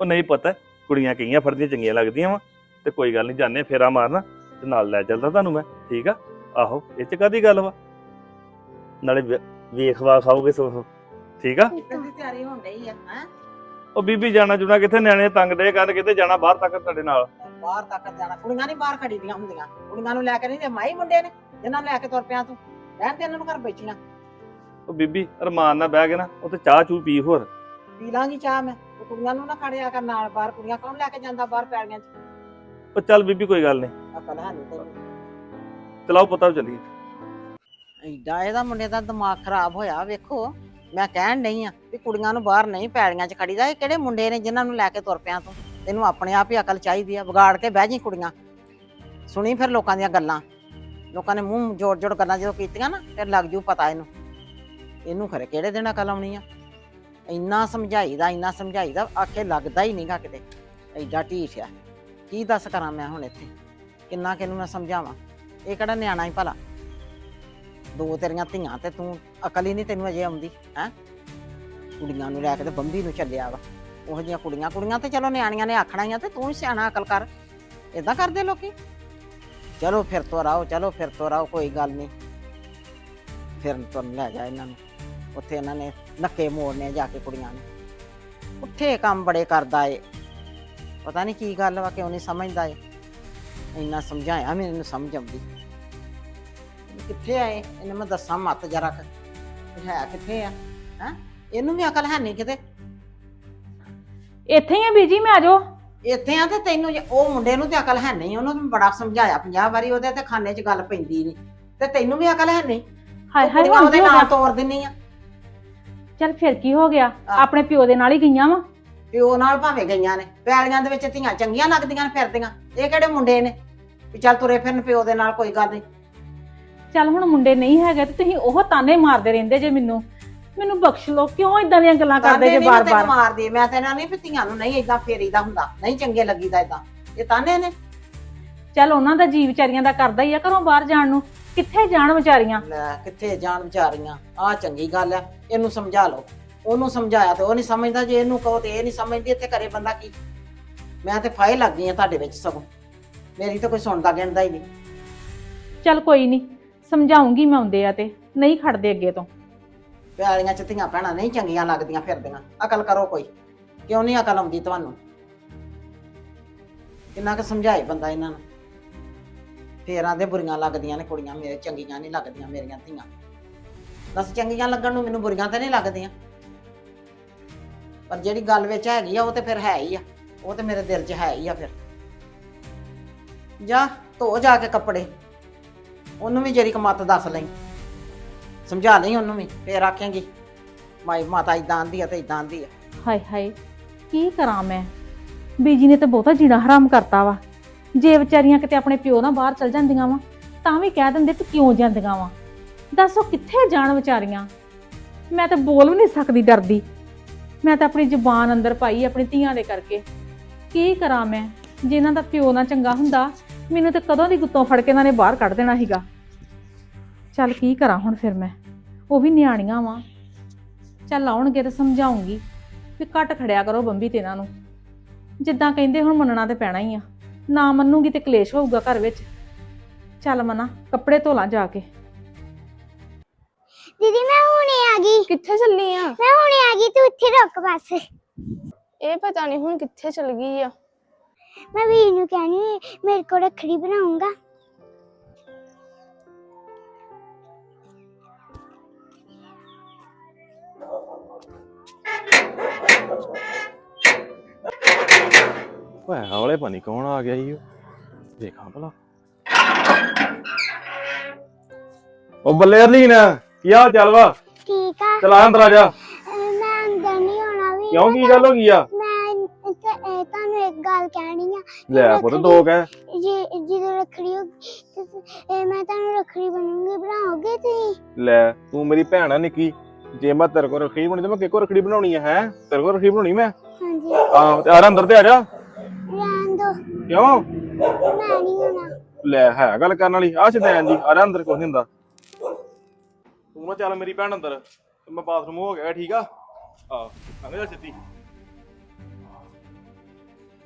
ਉਹ ਨਹੀਂ ਪਤਾ ਕੁੜੀਆਂ ਕਈਆਂ ਫੜਦੀਆਂ ਚੰਗੀਆਂ ਲੱਗਦੀਆਂ ਵਾ। ਤੇ ਕੋਈ ਗੱਲ ਨਹੀਂ ਜਾਣੇ ਫੇਰਾ ਮਾਰਨਾ ਤੇ ਨਾਲ ਲੈ ਚੱਲਦਾ ਤੁਹਾਨੂੰ ਮੈਂ ਠੀਕ ਆ? ਆਹੋ ਇਹ ਚ ਕਾਦੀ ਗੱਲ ਵਾ? ਨਾਲੇ ਵੇ- ਵੇਖ ਵਾ ਖਾਓਗੇ ਸੋ ਠੀਕ ਆ। ਦੀ ਤਿਆਰੀ ਹੋਣ ਡਈ ਆ ਹੈ? ਉਹ ਬੀਬੀ ਜਾਣਾ ਜੁਣਾ ਕਿੱਥੇ ਨਿਆਣੇ ਤੰਗ ਦੇ ਕਰ ਕਿਤੇ ਜਾਣਾ ਬਾਹਰ ਤੱਕ ਤੁਹਾਡੇ ਨਾਲ। ਬਾਹਰ ਤੱਕ ਜਾਣਾ। ਕੁੜੀਆਂ ਨਹੀਂ ਬਾਹਰ ਖੜੀਦੀਆਂ ਹੁੰਦੀਆਂ। ਕੁੜੀਆਂ ਨੂੰ ਲੈ ਕੇ ਨਹੀਂ ਤੇ ਮਾਈ ਮੁੰਡੇ ਨੇ ਜਿਨ੍ਹਾਂ ਨੂੰ ਲੈ ਕੇ ਤੁਰ ਪਿਆ ਤੂੰ। ਰਹਿਣ ਤੇ ਇਹਨਾਂ ਨੂੰ ਘਰ ਬੈਠੀਆਂ। ਉਹ ਬੀਬੀ ਅਰਮਾਨ ਨਾਲ ਬਹਿ ਕੇ ਨਾ ਉੱਥੇ ਚਾਹ ਚੂ ਪੀ ਹੋਰ। ਪੀ ਲਾਂਗੀ ਚਾਹ ਮੈਂ। ਉਹ ਕੁੜੀਆਂ ਨੂੰ ਨਾ ਖੜਿਆ ਕਰ ਨਾਲ ਬਾਹਰ। ਕੁੜੀਆਂ ਕੌਣ ਲੈ ਕੇ ਜਾਂਦਾ ਬਾਹਰ ਪੈਲੀਆਂ 'ਚ? ਉਹ ਚੱਲ ਬੀਬੀ ਕੋਈ ਗੱਲ ਨਹੀਂ। ਅਕਲ ਹੈ ਨਹੀਂ ਤੈਨੂੰ ਚਲਾਓ ਪਤਾ ਚੱਲੀਏ। ਐਡਾ ਇਹਦਾ ਮੁੰਡੇ ਦਾ ਦਿਮਾਗ ਖਰਾਬ ਹੋਇਆ ਵੇਖੋ। ਮੈਂ ਕਹਿਣ ਨਹੀਂ ਆ ਵੀ ਕੁੜੀਆਂ ਨੂੰ ਬਾਹਰ ਨਹੀਂ ਪੈੜੀਆਂ 'ਚ ਖੜੀਦਾ, ਇਹ ਕਿਹੜੇ ਮੁੰਡੇ ਨੇ ਜਿਨ੍ਹਾਂ ਨੂੰ ਲੈ ਕੇ ਤੁਰ ਪਿਆ ਤੂੰ? ਤੈਨੂੰ ਆਪਣੇ ਆਪ ਹੀ ਅਕਲ ਚਾਹੀਦੀ ਆ, ਵਿਗਾੜ ਕੇ ਬਹਿ ਜੀ ਕੁੜੀਆਂ। ਸੁਣੀ ਫਿਰ ਲੋਕਾਂ ਦੀਆਂ ਗੱਲਾਂ। ਲੋਕਾਂ ਨੇ ਮੂੰਹ ਜੋੜ ਜੋੜ ਗੱਲਾਂ ਜਦੋਂ ਕੀਤੀਆਂ ਨਾ, ਫਿਰ ਲੱਗ ਜੂ ਪਤਾ ਇਹਨੂੰ। ਇਹਨੂੰ ਖਰੇ ਕਿਹੜੇ ਦਿਨ ਅਕਲ ਆਉਣੀ ਆ? ਇੰਨਾ ਸਮਝਾਈਦਾ ਇੰਨਾ ਸਮਝਾਈਦਾ, ਆਖੇ ਲੱਗਦਾ ਹੀ ਨਹੀਂਗਾ ਕਿਤੇ। ਐਡਾ ਢੀਠ ਆ। ਕੀ ਦੱਸ ਕਰਾਂ ਮੈਂ ਹੁਣ ਇੱਥੇ? ਕਿੰਨਾ ਕਿਹਨੂੰ ਮੈਂ ਸਮਝਾਵਾਂ? ਇਹ ਕਿਹੜਾ ਨਿਆਣਾ ਹੀ ਭਲਾ? ਦੋ ਤੇਰੀਆਂ ਧੀਆਂ ਤੇ ਤੂੰ ਅਕਲ ਹੀ ਨਹੀਂ ਤੈਨੂੰ ਅਜੇ ਆਉਂਦੀ, ਹੈ? ਕੁੜੀਆਂ ਨੂੰ ਲੈ ਕੇ ਤੇ ਬੰਬੀ ਨੂੰ ਚੱਲਿਆ ਵਾ। ਉਹ ਜਿਹੀਆਂ ਕੁੜੀਆਂ ਕੁੜੀਆਂ ਤੇ ਚਲੋ ਨਿਆਣੀਆਂ ਨੇ ਆਖਣਾ ਹੀ ਆ ਤੇ ਤੂੰ ਹੀ ਸਿਆਣਾ ਅਕਲ ਕਰ। ਇਦਾਂ ਕਰਦੇ ਲੋਕੀ? ਚਲੋ ਫਿਰ ਤੋਂ ਰਹੋ ਚਲੋ ਫਿਰ ਤੋਂ ਰਹੋ ਕੋਈ ਗੱਲ ਨਹੀਂ। ਫਿਰ ਤੋਂ ਲੈ ਜਾ ਇਹਨਾਂ ਨੂੰ। ਉੱਥੇ ਇਹਨਾਂ ਨੇ ਨੱਕੇ ਮੋੜਨੇ ਜਾ ਕੇ ਕੁੜੀਆਂ ਨੇ। ਉੱਥੇ ਕੰਮ ਬੜੇ ਕਰਦਾ ਏ। ਪਤਾ ਨਹੀਂ ਕੀ ਗੱਲ ਵਾ, ਕਿਉਂ ਨਹੀਂ ਸਮਝਦਾ ਏ। ਇੰਨਾ ਸਮਝਾਇਆ ਮੈਨੂੰ ਸਮਝ ਆਉਂਦੀ। ਕਿੱਥੇ ਆਏ ਇਹਨੂੰ ਮੈਂ ਦੱਸਾਂ ਮਤ ਜਰਾ ਕੁ ਹੈ ਕਿੱਥੇ ਆ? ਹੈ? ਇਹਨੂੰ ਵੀ ਅਕਲ ਹੈ ਨਹੀਂ ਕਿਤੇ। ਇੱਥੇ ਹੀ ਆ ਬੀਜੀ ਮੈਂ ਆਜੋ ਇੱਥੇ ਆ ਤੇ ਤੈਨੂੰ ਜੇ- ਉਹ ਮੁੰਡੇ ਨੂੰ ਤੇ ਅਕਲ ਹੈ ਨਹੀਂ ਉਹਨੂੰ ਮੈਂ ਬੜਾ ਸਮਝਾਇਆ 50 ਵਾਰੀ ਉਹਦੇ ਤੇ ਖਾਨੇ 'ਚ ਗੱਲ ਪੈਂਦੀ ਨਹੀਂ। ਤੇ ਤੈਨੂੰ ਵੀ ਅਕਲ ਹੈ ਨਹੀਂ? ਹਾਏ ਹਾਏ ਕੁੜੀਆਂ ਹੁਣ ਉਹਦੇ ਕੀ ਹੋ ਨਾਲ ਗਿਆ? ਤੋਰ ਦਿੰਨੀ ਆ। ਚੱਲ ਫਿਰ ਕੀ ਹੋ ਗਿਆ? ਆਹ। ਆਪਣੇ ਪਿਓ ਦੇ ਨਾਲ ਹੀ ਗਈਆਂ ਵਾ। ਪਿਓ ਨਾਲ ਭਾਵੇਂ ਗਈਆਂ ਨੇ ਪੈਲੀਆਂ ਦੇ ਵਿੱਚ ਧੀਆਂ ਚੰਗੀਆਂ ਲੱਗਦੀਆਂ ਨੇ ਫਿਰਦੀਆਂ। ਇਹ ਕਿਹੜੇ ਮੁੰਡੇ ਨੇ? ਵੀ ਚੱਲ ਤੁਰੇ ਫਿਰਨ ਪਿਓ ਦੇ ਨਾਲ ਕੋਈ ਗੱਲ ਨਹੀਂ। ਚੱਲ ਹੁਣ ਮੁੰਡੇ ਨਹੀਂ ਹੈਗੇ ਤੇ ਤੁਸੀਂ ਉਹ ਤਾਨੇ ਮਾਰਦੇ ਰਹਿੰਦੇ ਜੇ ਮੈਨੂੰ। ਮੈਨੂੰ ਬਖਸ਼ ਲਓ ਕਿਉਂ ਇਦਾਂ ਦੀਆਂ ਗੱਲਾਂ ਕਰਦੇ ਜੇ ਤਾਨੇ ਤੈਨੂੰ ਬਾਰ-ਬਾਰ? ਮਾਰਦੀ ਮੈਂ ਤੇ ਨਾ ਨਹੀਂ ਧੀਆਂ ਨੂੰ ਨਹੀਂ ਇਦਾਂ ਫੇਰੀਦਾ ਹੁੰਦਾ ਨਹੀਂ ਚੰਗੇ ਲੱਗੀਦਾ ਇਦਾਂ ਇਹ ਤਾਨੇ ਨੇ। ਚੱਲ ਉਹਨਾਂ ਦਾ ਜੀ ਵਿਚਾਰੀਆਂ ਦਾ ਕਰਦਾ ਹੀ ਆ ਘਰੋਂ ਬਾਹਰ ਜਾਣ ਨੂੰ। ਕਿੱਥੇ ਜਾਣ ਵਿਚਾਰੀਆਂ? ਲੈ ਕਿੱਥੇ ਜਾਣ ਵਿਚਾਰੀਆਂ? ਆ ਚੰਗੀ ਗੱਲ ਆ ਇਹਨੂੰ ਸਮਝਾ ਲਓ। ਉਹਨੂੰ ਸਮਝਾਇਆ ਤੇ ਉਹ ਨਹੀਂ ਸਮਝਦਾ ਜੇ ਇਹਨੂੰ ਕਹੋ ਤੇ ਇਹ ਨਹੀਂ ਸਮਝਦੀ ਇੱਥੇ ਕਰੇ ਬੰਦਾ ਕੀ? ਮੈਂ ਤੇ ਫਾਇਲ ਲੱਗ ਗਈ ਆ ਤੁਹਾਡੇ ਵਿੱਚ ਸਗੋਂ। ਮੇਰੀ ਤਾਂ ਕੋਈ ਸੁਣਦਾ ਗਿਣਦਾ ਹੀ ਨਹੀਂ। ਚੱਲ ਕੋਈ ਨਹੀਂ ਸਮਝਾਉਂਗੀ ਮੈਂ ਆਉਂਦੇ ਆ ਤੇ, ਨਹੀਂ ਖੜਦੇ ਅੱਗੇ ਤੋਂ। ਪਿਆਲੀਆਂ ਚ ਧੀਆਂ ਭੈਣਾਂ ਨਹੀਂ ਚੰਗੀਆਂ ਲੱਗਦੀਆਂ ਫਿਰਦੀਆਂ, ਅਕਲ ਕਰੋ ਕੋਈ, ਕਿਉਂ ਨਹੀਂ ਅਕਲ ਆਉਂਦੀ ਤੁਹਾਨੂੰ? ਕਿੰਨਾ ਕੁ ਸਮਝਾਏ ਬੰਦਾ ਇਹਨਾਂ ਨੂੰ? ਫੇਰਾਂ ਦੇ ਬੁਰੀਆਂ ਲੱਗਦੀਆਂ ਨੇ ਕੁੜੀਆਂ ਮੇਰੇ, ਚੰਗੀਆਂ ਨਹੀਂ ਲੱਗਦੀਆਂ ਮੇਰੀਆਂ ਧੀਆਂ। ਦੱਸ ਚੰਗੀਆਂ ਲੱਗਣ ਨੂੰ ਮੈਨੂੰ ਬੁਰੀਆਂ ਤਾਂ ਨਹੀਂ ਲੱਗਦੀਆਂ। ਪਰ ਜਿਹੜੀ ਗੱਲ ਵਿੱਚ ਹੈਗੀ ਆ, ਉਹ ਤੇ ਫਿਰ ਹੈ ਹੀ ਆ, ਉਹ ਤੇ ਮੇਰੇ ਦਿਲ 'ਚ ਹੈ ਹੀ ਆ ਫਿਰ। ਜਾ, ਧੋ ਜਾ ਕੇ ਕੱਪੜੇ। ਉਹਨੂੰ ਵੀ ਜਿਹੜੀ ਕਮਤ ਦੱਸ ਲਈ। ਸਮਝਾ ਲਈ ਉਹਨੂੰ ਵੀ, ਫੇਰ ਆਖੇਂਗੀ, ਮਾਈ ਮਾਤਾ ਇਦਾਂ ਆਂਦੀ ਆ ਤੇ ਇਦਾਂ ਆਂਦੀ ਆ। ਹਾਏ ਹਾਏ, ਕੀ ਕਰਾਂ ਮੈਂ? ਬੀਜੀ ਨੇ ਤਾਂ ਬਹੁਤਾ ਜੀਣਾ ਹਰਾਮ ਕਰਤਾ ਵਾ। ਜੇ ਵਿਚਾਰੀਆਂ ਕਿਤੇ ਆਪਣੇ ਪਿਓ ਨਾਲ ਬਾਹਰ ਚਲ ਜਾਂਦੀਆਂ ਵਾ, ਤਾਂ ਵੀ ਕਹਿ ਦਿੰਦੇ ਤੂੰ ਕਿਉਂ ਜਾਂਦੀਆਂ ਵਾ? ਦੱਸੋ ਕਿੱਥੇ ਜਾਣ ਵਿਚਾਰੀਆਂ? ਮੈਂ ਤਾਂ ਬੋਲ ਵੀ ਨਹੀਂ ਸਕਦੀ ਡਰਦੀ। ਮੈਂ ਤਾਂ ਆਪਣੀ ਜ਼ੁਬਾਨ ਅੰਦਰ ਪਾਈ ਆਪਣੀ ਧੀਆਂ ਦੇ ਕਰਕੇ। ਕੀ ਕਰਾਂ ਮੈਂ? ਜੇ ਇਹਨਾਂ ਦਾ ਪਿਓ ਨਾ ਚੰਗਾ ਹੁੰਦਾ ਮੈਨੂੰ ਤੇ ਕਦੋਂ ਦੀ ਗੁੱਤੋਂ ਫੜ ਕੇ ਇਹਨਾਂ ਨੇ ਬਾਹਰ ਕੱਢ ਦੇਣਾ ਸੀਗਾ। ਚੱਲ ਕੀ ਕਰਾਂ ਹੁਣ ਫਿਰ ਮੈਂ? ਉਹ ਵੀ ਨਿਆਣੀਆਂ ਵਾਂ। ਚੱਲ ਆਉਣਗੇ ਤੇ ਸਮਝਾਉਂਗੀ ਵੀ ਘੱਟ ਖੜਿਆ ਕਰੋ ਬੰਬੀ ਤੇ ਇਹਨਾਂ ਨੂੰ। ਜਿੱਦਾਂ ਕਹਿੰਦੇ ਹੁਣ ਮੰਨਣਾ ਤੇ ਪੈਣਾ ਹੀ ਆ। ਨਾ ਮੰਨੂਗੀ ਤੇ ਕਲੇਸ਼ ਹੋਊਗਾ ਘਰ ਵਿੱਚ। ਚੱਲ ਮਨਾ ਕੱਪੜੇ ਧੋ ਲਾਂ ਜਾ ਕੇ। ਦੀਦੀ ਮੈਂ ਹੁਣੇ ਆ ਗਈ। ਕਿੱਥੇ ਚੱਲੀ ਆ? ਮੈਂ ਹੁਣੇ ਆ ਗਈ ਤੂੰ ਇੱਥੇ ਰੁਕ ਬਸ। ਇਹ ਪਤਾ ਨਹੀਂ ਹੁਣ ਕਿੱਥੇ ਚਲ ਗਈ ਆ। ਮੈਂ ਵੀਰ ਨੂੰ ਕਹਿਣੀ ਮੇਰੇ ਕੋਲ ਰੱਖੜੀ ਬਣਾਉਂਗਾ। ਓਏ ਹੌਲੇ ਪਾਣੀ ਕੌਣ ਆ ਗਿਆ ਈ? ਦੇਖਾਂ ਭਲਾ। ਉਹ ਬੱਲੇ ਅਰਲੀਨ ਕੀ ਹਾਲ ਚਾਲ ਵਾ? ਠੀਕ ਆ। ਚਲਾ ਅੰਦਰ ਆ ਜਾ। ਅਹ ਮੈਂ ਅੰਦਰ ਨਹੀਂ ਆਉਣਾ ਵੀ। ਕਿਉਂ ਕੀ ਗੱਲ ਹੋ ਗਈ ਆ? ਇੱਕ ਗੱਲ ਕਹਿਣੀ ਆ ਲੈ ਪੁੱਤ ਦੋ ਕਹਿ। ਜੇ ਜਦੋਂ ਰੱਖੜੀ ਹੋ ਤੇ ਇਹ ਮੈਂ ਤੁਹਾਨੂੰ ਰੱਖੜੀ ਬਣੂੰਗੀ ਬਣਾਓਗੇ ਤੁਸੀਂ? ਲੈ ਤੂੰ ਮੇਰੀ ਭੈਣ ਆ ਨਿੱਕੀ। ਜੇ ਮੈਂ ਤੇਰੇ ਕੋਲ ਰੱਖੜੀ ਬਣੀ ਤੇ ਮੈਂ ਕਿਹਕੋ ਰੱਖੜੀ ਬਣਾਉਣੀ ਆ ਹੈ? ਤੇਰੇ ਕੋਲ ਰੱਖੜੀ ਬਣਾਉਣੀ ਮੈਂ? ਹਾਂਜੀ। ਆ ਤੇ ਆ ਜਾ ਅੰਦਰ ਤੇ ਆ ਜਾ। ਰਹਿਣ ਦੋ। ਕਿਉਂ? ਮੈਂ ਨਹੀਂ ਆਉਣਾ। ਲੈ ਹੈ ਗੱਲ ਕਰਨ ਵਾਲੀ ਆ ਸਿੱਧੈਨ ਜੀ ਆ ਜਾ ਅੰਦਰ ਕੁਝ ਨਹੀਂ ਹੁੰਦਾ। ਤੂੰ ਨਾ ਚੱਲ ਮੇਰੀ ਭੈਣ ਅੰਦਰ ਮੈਂ ਬਾਥਰੂਮ ਹੋ ਗਿਆ ਠੀਕ ਆ? ਆ ਅੰਦਰ ਜਾ ਸਿੱਧੀ।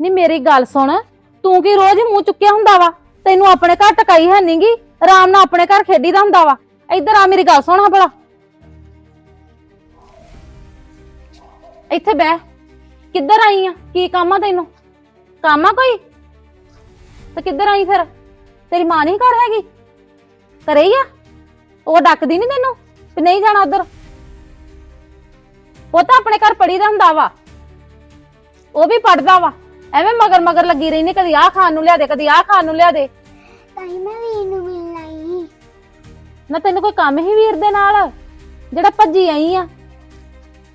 ਨਹੀਂ ਮੇਰੀ ਗੱਲ ਸੁਣ, ਤੂੰ ਕੀ ਰੋਜ਼ ਮੂੰਹ ਚੁੱਕਿਆ ਹੁੰਦਾ ਵਾ? ਤੈਨੂੰ ਆਪਣੇ ਘਰ ਟਕਾਈ ਹੈ ਨਹੀਂਗੀ ਆਰਾਮ ਨਾਲ ਆਪਣੇ ਘਰ ਖੇਡੀਦਾ ਹੁੰਦਾ ਵਾ। ਇੱਧਰ ਆ ਮੇਰੀ ਗੱਲ ਸੁਣ ਹਾਂ ਭਲਾ। ਇੱਥੇ ਬਹਿ। ਕਿੱਧਰ ਆਈ ਆ? ਕੀ ਕੰਮ ਆ ਤੈਨੂੰ? ਕੰਮ ਆ ਕੋਈ? ਤੇ ਕਿੱਧਰ ਆਈ ਫਿਰ? ਤੇਰੀ ਮਾਂ ਨਹੀਂ ਘਰ ਹੈਗੀ? ਘਰੇ ਹੀ ਆ? ਉਹ ਡੱਕਦੀ ਨਹੀਂ ਤੈਨੂੰ? ਵੀ ਨਹੀਂ ਜਾਣਾ ਉਧਰ? ਉਹ ਤਾਂ ਆਪਣੇ ਘਰ ਪੜੀ ਦਾ ਹੁੰਦਾ ਵਾ। ਉਹ ਵੀ ਪੜਦਾ ਵਾ। ਐਵੇਂ ਮਗਰ ਮਗਰ ਲੱਗੀ ਰਹਿੰਦੀ ਕਦੀ ਆਹ ਖਾਣ ਨੂੰ ਲਿਆ ਦੇ ਕਦੀ ਆਹ ਖਾਣ ਨੂੰ ਲਿਆ ਦੇ ਤਾਂ ਹੀ ਮੈਂ ਵੀਰ ਨੂੰ ਮਿਲਣ ਆਈ ਸੀ। ਨਾ ਤੈਨੂੰ ਕੋਈ ਕੰਮ ਹੀ ਵੀਰ ਦੇ ਨਾਲ? ਜਿਹੜਾ ਭੱਜੀ ਆਈ ਆ।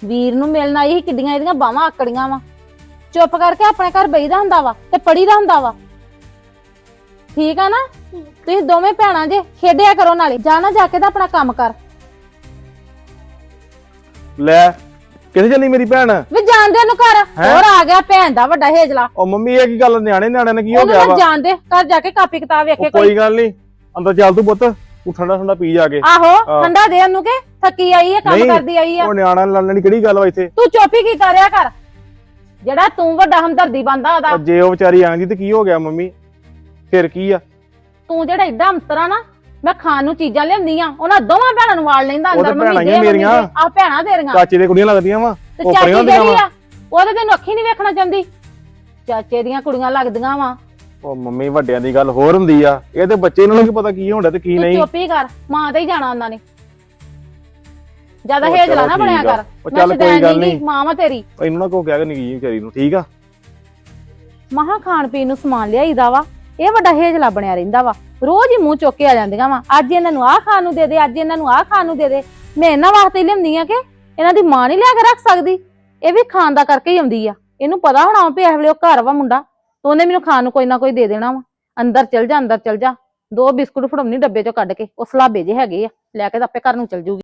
ਵੀਰ ਨੂੰ ਮਿਲਣ ਆਈ ਸੀ ਕਿੱਡੀਆਂ ਇਹਦੀਆਂ ਬਾਹਾਂ ਆਕੜੀਆਂ ਵਾ। ਚੁੱਪ ਕਰਕੇ ਆਪਣੇ ਘਰ ਬਈਦਾ ਹੁੰਦਾ ਵਾ ਤੇ ਪੜੀਦਾ ਹੁੰਦਾ ਵਾ। ਠੀਕ ਆ ਨਾ? ਤੁਸੀਂ ਦੋਵੇਂ ਭੈਣਾਂ ਜੇ ਖੇਡਿਆ ਕਰੋ ਨਾਲੇ ਜਾਣਾ ਜਾ ਕੇ ਤਾਂ ਆਪਣਾ ਕੰਮ ਕਰ। ਲੈ ਕਿੱਥੇ ਚੱਲੀ ਮੇਰੀ ਭੈਣ? ਵੀ ਜਾਣਦੇ ਨੂੰ ਘਰ? ਹੈਂ? ਹੋਰ ਆ ਗਿਆ ਭੈਣ ਦਾ ਵੱਡਾ ਹੇਜਲਾ। ਉਹ ਮੰਮੀ ਇਹ ਕੀ ਗੱਲ? ਨਿਆਣੇ ਨਿਆਣੇ ਨੇ ਕੀ ਹੋ ਗਿਆ ਵਾ? ਜਾਣਦੇ ਘਰ ਜਾ ਕੇ ਕਾਪੀ ਕਿਤਾਬ ਵੇਖੇ ਕੋਈ। ਗੱਲ ਨਹੀਂ। ਅੰਦਰ ਚੱਲ ਤੂੰ ਪੁੱਤ ਤੂੰ ਠੰਡਾ ਠੰਡਾ ਪੀ ਜਾ ਕੇ। ਆਹੋ ਹਾਂ। ਠੰਡਾ ਦੇ ਉਹਨੂੰ ਕਿ? ਥੱਕੀ ਆਈ ਹੈ ਕੰਮ ਕਰਦੀ ਆਈ ਆ। ਉਹ ਨਿਆਣਾ ਲੜਨ ਦੀ ਕਿਹੜੀ ਗੱਲ ਵਾ ਇੱਥੇ? ਤੂੰ ਚੁੱਪ ਹੀ ਕੀ ਕਰਿਆ ਕਰ ਜਿਹੜਾ ਤੂੰ ਵੱਡਾ ਹਮਦਰਦੀ ਬੰਦਾ ਉਹਦਾ। ਉਹ ਜੇ ਉਹ ਵਿਚਾਰੀ ਆਂਦੀ ਤੇ ਕੀ ਹੋ ਗਿਆ ਮੰਮੀ? ਫਿਰ ਕੀ ਆ? ਤੂੰ ਜਿਹੜਾ ਇਦਾਂ ਅੰਤਰਾ ਨਾ ਮੈਂ ਖਾਣ ਨੂੰ ਚੀਜ਼ਾਂ ਲਿਆਉਂਦੀ ਆ ਉਹਨਾਂ ਦੋਵਾਂ ਭੈਣਾਂ ਨੂੰ ਵਾਲ ਲੈਂਦਾ ਅੰਦਰ ਹੀ ਦੇ, ਮੇਰੀਆਂ। ਦੇ। ਆਹ ਭੈਣਾਂ ਤੇਰੀਆਂ। ਚਾਚੇ ਦੇ ਕੁੜੀਆਂ ਲੱਗਦੀਆਂ ਵਾ ਉਹ ਪਰਿਆਂ ਦੀਆਂ ਵਾ। ਆ ਉਹਦੇ ਤੈਨੂੰ ਅੱਖੀ ਨਹੀਂ ਵੇਖਣਾ ਚਾਹੁੰਦੀ। ਚਾਚੇ ਦੀਆਂ ਕੁੜੀਆਂ ਲੱਗਦੀਆਂ ਵਾ। ਉਹ ਮੰਮੀ ਵੱਡਿਆਂ ਦੀ ਗੱਲ ਹੋਰ ਹੁੰਦੀ ਆ ਇਹ ਤੇ ਬੱਚੇ ਨੂੰ ਕੀ ਪਤਾ ਕੀ ਹੁੰਦਾ ਤੇ ਕੀ ਨਹੀਂ। ਚੁੱਪ ਹੀ ਕਰ ਮਾਂ ਤੇ ਹੀ ਜਾਣਾ ਉਹਨਾਂ ਨੇ। ਜ਼ਿਆਦਾ ਹੇਜਲਾ ਨਾ ਬਣਿਆ ਆ। ਕਰ। ਚੱਲ ਕੋਈ ਗੱਲ ਨਹੀਂ। ਮਾਂ ਵਾ ਤੇਰੀ। ਇਹਨੂੰ ਨਾ ਕੋ ਕਹਿ ਕੇ ਨਿੱਕੀ ਵਿਚਾਰੀ ਨੂੰ ਠੀਕ ਆ? ਮਹਾ ਖਾਣ ਪੀਣ ਨੂੰ ਸਮਾਨ ਲਿਆਈਦਾ ਵਾ। ਇਹ ਵੱਡਾ ਹੇਜਲਾ ਬਣਿਆ ਰਹਿੰਦਾ ਵਾ। ਰੋਜ਼ ਹੀ ਮੂੰਹ ਚੁੱਕ ਕੇ ਆ ਜਾਂਦੀਆਂ ਵਾ। ਅੱਜ ਇਹਨਾਂ ਨੂੰ ਆਹ ਖਾਣ ਨੂੰ ਦੇ ਦੇ, ਅੱਜ ਇਹਨਾਂ ਨੂੰ ਆਹ ਖਾਣ ਨੂੰ ਦੇ ਦੇ। ਮੈਂ ਇਹਨਾਂ ਵਾਸਤੇ ਲਿਆਉਂਦੀ ਆ ਕਿ ਇਹਨਾਂ ਦੀ ਮਾਂ ਨਹੀਂ ਲਿਆ ਕੇ ਰੱਖ ਸਕਦੀ? ਇਹ ਵੀ ਖਾਣ ਦਾ ਕਰਕੇ ਹੀ ਆਉਂਦੀ ਆ। ਇਹਨੂੰ ਪਤਾ ਹੋਣਾ ਵੀ ਇਸ ਵੇਲੇ ਉਹ ਘਰ ਵਾ ਮੁੰਡਾ। ਤੇ ਉਹਨੇ ਮੈਨੂੰ ਖਾਣ ਨੂੰ ਕੋਈ ਨਾ ਕੋਈ ਦੇ ਦੇਣਾ ਵਾ। ਅੰਦਰ ਚਲ ਜਾ, ਅੰਦਰ ਚਲ ਜਾ। ਦੋ ਬਿਸਕੁਟ ਫੜਾਉਣੀ ਡੱਬੇ ਚੋਂ ਕੱਢ ਕੇ। ਉਹ ਸਲਾਬੇ ਜੇ ਹੈਗੇ ਆ। ਲੈ ਕੇ ਤਾਂ ਆਪੇ ਘਰ ਨੂੰ ਚਲ ਜੂਗੀ।